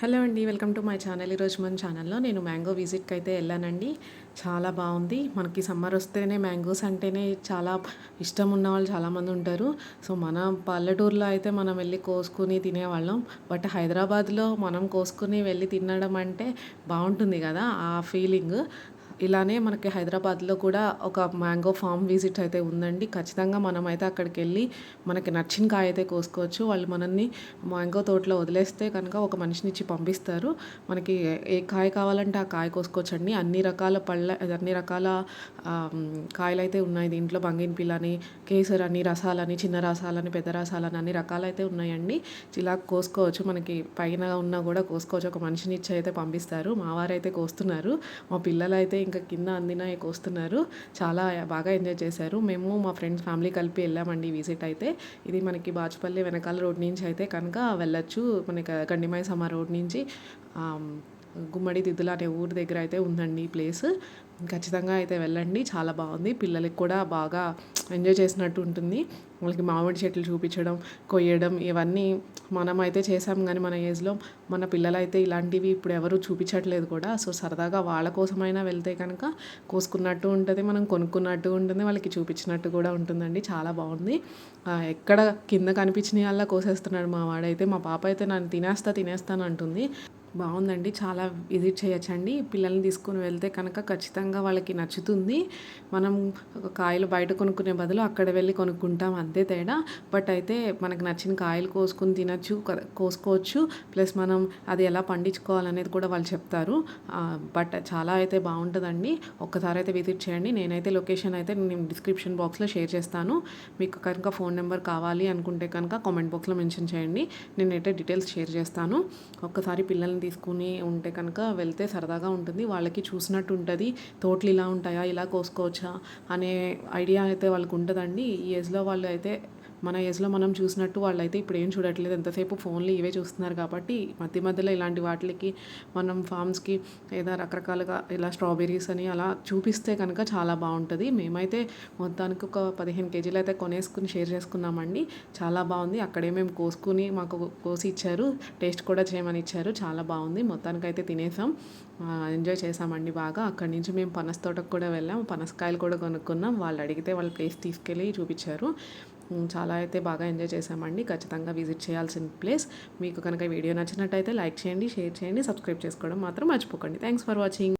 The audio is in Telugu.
హలో అండి వెల్కమ్ టు మై ఛానల్. ఈరోజు మన ఛానల్లో నేను మ్యాంగో విజిట్కి అయితే వెళ్ళానండి. చాలా బాగుంది. మనకి సమ్మర్ వస్తేనే మ్యాంగోస్ అంటేనే చాలా ఇష్టం ఉన్న వాళ్ళు చాలామంది ఉంటారు. సో మన పల్లెటూరులో అయితే మనం వెళ్ళి కోసుకుని తినేవాళ్ళం. బట్ హైదరాబాద్లో మనం కోసుకుని వెళ్ళి తినడం అంటే బాగుంటుంది కదా ఆ ఫీలింగ్. ఇలానే మనకి హైదరాబాద్లో కూడా ఒక మ్యాంగో ఫామ్ విజిట్ అయితే ఉందండి. ఖచ్చితంగా మనమైతే అక్కడికి వెళ్ళి మనకి నచ్చిన కాయ అయితే కోసుకోవచ్చు. వాళ్ళు మనల్ని మ్యాంగో తోటలో వదిలేస్తే కనుక ఒక మనిషిని ఇచ్చి పంపిస్తారు. మనకి ఏ కాయ కావాలంటే ఆ కాయ కోసుకోవచ్చండి. అన్ని రకాల పళ్ళ అన్ని రకాల కాయలు అయితే ఉన్నాయి. దీంట్లో బంగిన్ పిల్లని కేసర్ అని రసాలని చిన్న రసాలని పెద్ద రసాలని అన్ని రకాలైతే ఉన్నాయండి. ఇలా కోసుకోవచ్చు. మనకి పైన ఉన్నా కూడా కోసుకోవచ్చు. ఒక మనిషిని ఇచ్చి అయితే పంపిస్తారు. మా వారైతే కోస్తున్నారు. మా పిల్లలైతే ఇంకా కింద అందిన వస్తున్నారు చాలా బాగా ఎంజాయ్ చేశారు. మేము మా ఫ్రెండ్స్ ఫ్యామిలీ కలిపి వెళ్ళామండి విజిట్ అయితే. ఇది మనకి బాచుపల్లి వెనకాల రోడ్ నుంచి అయితే కనుక వెళ్ళొచ్చు. మనకి గండిమైసమ్మ రోడ్ నుంచి గుమ్మడి దిద్దుల అనే ఊరి దగ్గర అయితే ఉందండి ఈ ప్లేస్. ఖచ్చితంగా అయితే వెళ్ళండి. చాలా బాగుంది. పిల్లలకి కూడా బాగా ఎంజాయ్ చేసినట్టు ఉంటుంది. వాళ్ళకి మామిడి చెట్లు చూపించడం కొయ్యడం ఇవన్నీ మనం అయితే చేసాం కానీ మన ఏజ్లో మన పిల్లలైతే ఇలాంటివి ఇప్పుడు ఎవరు చూపించట్లేదు కూడా. సో సరదాగా వాళ్ళ కోసమైనా వెళ్తే కనుక కోసుకున్నట్టు ఉంటుంది. మనం కొనుక్కున్నట్టు ఉంటుంది. వాళ్ళకి చూపించినట్టు కూడా ఉంటుందండి. చాలా బాగుంది. ఎక్కడ కింద కనిపించిన వాళ్ళ కోసేస్తున్నాడు మా వాడైతే. మా పాప అయితే నన్ను తినేస్తా తినేస్తాను అంటుంది బాగుందండి. చాలా విజిట్ చేయొచ్చండి. పిల్లల్ని తీసుకుని వెళ్తే కనుక ఖచ్చితంగా వాళ్ళకి నచ్చుతుంది. మనం కాయలు బయట కొనుక్కునే బదులు అక్కడ వెళ్ళి కొనుక్కుంటాం అంతే తేడా. బట్ అయితే మనకు నచ్చిన కాయలు కోసుకుని తినచ్చు కోసుకోవచ్చు. ప్లస్ మనం అది ఎలా పండించుకోవాలనేది కూడా వాళ్ళు చెప్తారు. బట్ చాలా అయితే బాగుంటుందండి. ఒక్కసారి అయితే విజిట్ చేయండి. నేనైతే లొకేషన్ అయితే నేను డిస్క్రిప్షన్ బాక్స్లో షేర్ చేస్తాను. మీకు కనుక ఫోన్ నెంబర్ కావాలి అనుకుంటే కనుక కామెంట్ బాక్స్లో మెన్షన్ చేయండి. నేనైతే డీటెయిల్స్ షేర్ చేస్తాను. ఒక్కసారి పిల్లల్ని తీసుకుని ఉంటే కనుక వెళ్తే సరదాగా ఉంటుంది. వాళ్ళకి చూసినట్టు ఉంటుంది. తోటలు ఇలా ఉంటాయా? ఇలా కోసుకోవచ్చా? అనే ఐడియా అయితే వాళ్ళకు ఉంటుందండి ఈ ఏజ్లో వాళ్ళు అయితే మన ఏజ్లో మనం చూసినట్టు వాళ్ళైతే ఇప్పుడు ఏం చూడట్లేదు. ఎంతసేపు ఫోన్లు ఇవే చూస్తున్నారు కాబట్టి మధ్య మధ్యలో ఇలాంటి వాటికి మనం ఫామ్స్కి ఏదో రకరకాలుగా ఇలా స్ట్రాబెర్రీస్ అని అలా చూపిస్తే కనుక చాలా బాగుంటుంది. మేమైతే మొత్తానికి ఒక పదిహేను కేజీలు అయితే కొనేసుకుని షేర్ చేసుకున్నామండి. చాలా బాగుంది. అక్కడే మేము కోసుకుని మాకు కోసి ఇచ్చారు. టేస్ట్ కూడా చేయమని ఇచ్చారు. చాలా బాగుంది. మొత్తానికి అయితే తినేసాం ఎంజాయ్ చేసామండి బాగా. అక్కడి నుంచి మేము పనస తోటకు కూడా వెళ్ళాం. పనసకాయలు కూడా కొనుక్కున్నాం. వాళ్ళు అడిగితే వాళ్ళ ప్లేస్ తీసుకెళ్ళి చూపించారు. చాలా అయితే బాగా ఎంజాయ్ చేసామండి ఖచ్చితంగా విజిట్ చేయాల్సిన ప్లేస్. మీకు కనుక వీడియో నచ్చినట్టయితే లైక్ చేయండి షేర్ చేయండి సబ్స్క్రైబ్ చేసుకోవడం మాత్రం మర్చిపోకండి. Thanks for watching.